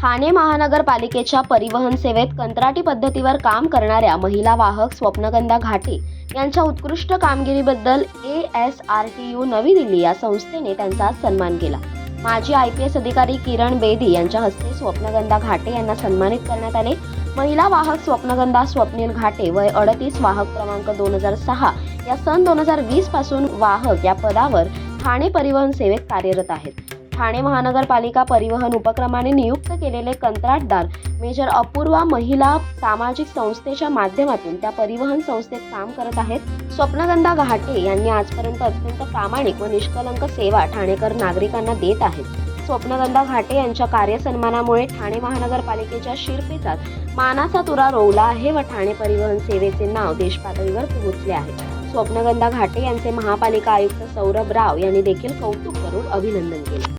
ठाणे महानगरपालिकेच्या परिवहन सेवेत कंत्राटी पद्धतीवर काम करणाऱ्या महिला वाहक स्वप्नगंधा घाटे यांच्या उत्कृष्ट कामगिरीबद्दल A S R T U नवी दिल्ली या संस्थेने त्यांचा सन्मान केला. माजी आय पी एस अधिकारी किरण बेदी यांच्या हस्ते स्वप्नगंधा घाटे यांना सन्मानित करण्यात आले. महिला वाहक स्वप्नगंधा स्वप्नील घाटे वय अडतीस वाहक क्रमांक दोन हजार सहा या सन दोन हजार वीसपासून वाहक या पदावर ठाणे परिवहन सेवेत कार्यरत आहेत. ठाणे महानगरपालिका परिवहन उपक्रमाने नियुक्त केलेले कंत्राटदार मेजर अपूर्वा महिला सामाजिक संस्थेच्या माध्यमातून त्या परिवहन संस्थेत काम करत आहेत. स्वप्नगंधा घाटे यांनी आजपर्यंत अत्यंत प्रामाणिक व निष्कलंक सेवा ठाणेकर नागरिकांना देत आहेत. स्वप्नगंधा घाटे यांच्या कार्यसन्मानामुळे ठाणे महानगरपालिकेच्या शिरपेचात मानाचा तुरा रोवला आहे व ठाणे परिवहन सेवेचे नाव देशपातळीवर पोहोचले आहे. स्वप्नगंधा घाटे यांचे महापालिका आयुक्त सौरभ राव यांनी देखील कौतुक करून अभिनंदन केले.